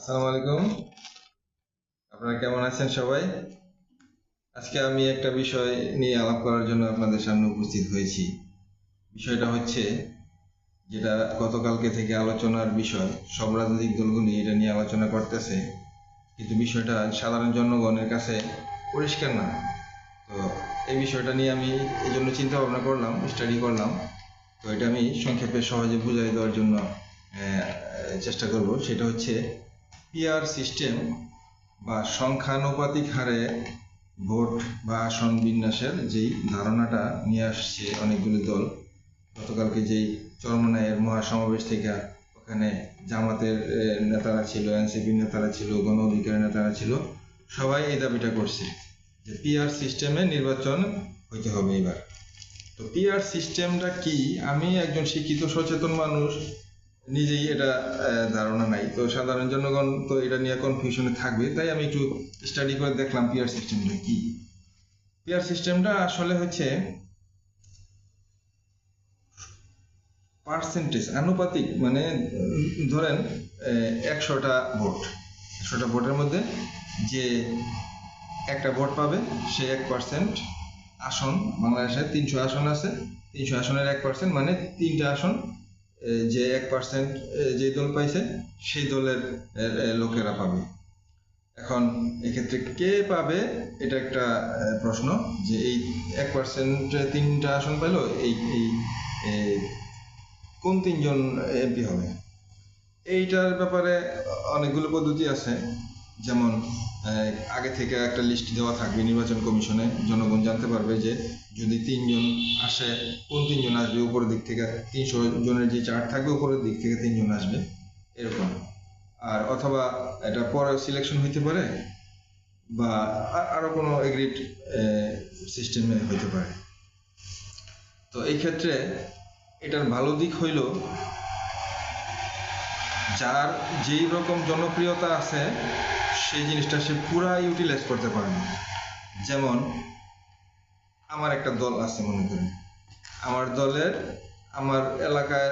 আসসালামু আলাইকুম। আপনারা কেমন আছেন সবাই? আজকে আমি একটা বিষয় নিয়ে আলাপ করার জন্য আপনাদের সামনে উপস্থিত হয়েছি। বিষয়টা হচ্ছে যেটা গতকালকে থেকে আলোচনার বিষয়, সব রাজনৈতিক দলগুলি এটা নিয়ে আলোচনা করতেছে। কিন্তু বিষয়টা সাধারণ জনগণের কাছে পরিষ্কার না। তো এই বিষয়টা নিয়ে আমি এই জন্য চিন্তা ভাবনা করলাম স্টাডি করলাম। তো এটা আমি সংক্ষেপে সহজে বুঝাই দেওয়ার জন্য চেষ্টা করব। সেটা হচ্ছে পিআর সিস্টেম বা সংখ্যানুপাতিক হারে ভোট বা আসন বিন্যাসের যেই ধারণাটা নিয়ে আসছে অনেকগুলি দল, গতকালকে যেই চরমনায়ের মহাসমাবেশ থেকে ওখানে জামাতের নেতারা ছিল, এনসিপির নেতারা ছিল, গণ অধিকারের নেতারা ছিল, সবাই এই দাবিটা করছে যে পিআর সিস্টেমে নির্বাচন হইতে হবে এবার। তো পিআর সিস্টেমটা কি? আমি একজন শিক্ষিত সচেতন মানুষ নিজেই এটা ধারণা নাই। তো সাধারণ জনগণ তো এটা নিয়ে কনফিউশনে থাকবে। তাই আমি একটু স্টাডি করে দেখলাম পিআর সিস্টেমটা কি। পিআর সিস্টেমটা আসলে হচ্ছে পার্সেন্টেজ আনুপাতিক মানে ধরেন একশোটা ভোট। একশোটা ভোটের মধ্যে যে একটা ভোট পাবে, সে এক পার্সেন্ট আসন, বাংলাদেশে তিনশো আসন আছে। তিনশো আসনের এক পার্সেন্ট মানে তিনটা আসন যে এক পার্সেন্ট যে দল পাইছে, সেই দলের লোকেরা পাবে। এখন এক্ষেত্রে কে পাবে, এটা একটা প্রশ্ন যে এই এক পার্সেন্ট তিনটা আসন পেল এই এই কোন তিনজন এমপি হবে? এইটার ব্যাপারে অনেকগুলো পদ্ধতি আছে। যেমন আগে থেকে একটা লিস্ট দেওয়া থাকবে নির্বাচন কমিশনে, জনগণ জানতে পারবে যে যদি তিনজন আসে, কোন তিনজন আসবে, উপরের দিক থেকে তিনশো জনের যে চার্ট থাকবে, উপরের দিক থেকে তিনজন আসবে, এরকম। আর অথবা এটা পরে সিলেকশন হইতে পারে, বা আ- আরও কোনো এগ্রিড সিস্টেমে হইতে পারে। তো এই ক্ষেত্রে এটার ভালো দিক হইল যার যেই রকম জনপ্রিয়তা আছে, সেই জিনিসটা সে পুরা ইউটিলাইজ করতে পারে না। যেমন, আমার একটা দল আছে, মনে করেন। আমার দলের, আমার এলাকার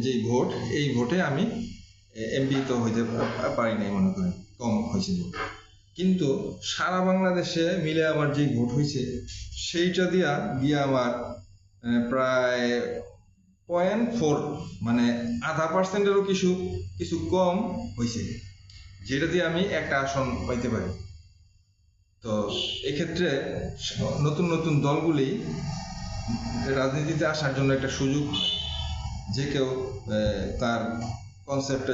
যেই ভোট, এই ভোটে আমি এমপি তো হইতে পারি নাই, মনে করেন। কম হয়েছে ভোট। কিন্তু সারা বাংলাদেশে মিলে আমার যে ভোট হয়েছে সেইটা দিয়া, দিয়ে আমার প্রায় পয়েন্ট ফোর মানে আধা পার্সেন্টেরও কিছু কিছু কম হয়েছে যেটা দিয়ে আমি একটা আসন পাইতে পারি। তো এক্ষেত্রে নতুন নতুন দলগুলি রাজনীতিতে আসার জন্য একটা সুযোগ হয়। যে কেউ তার কনসেপ্টটা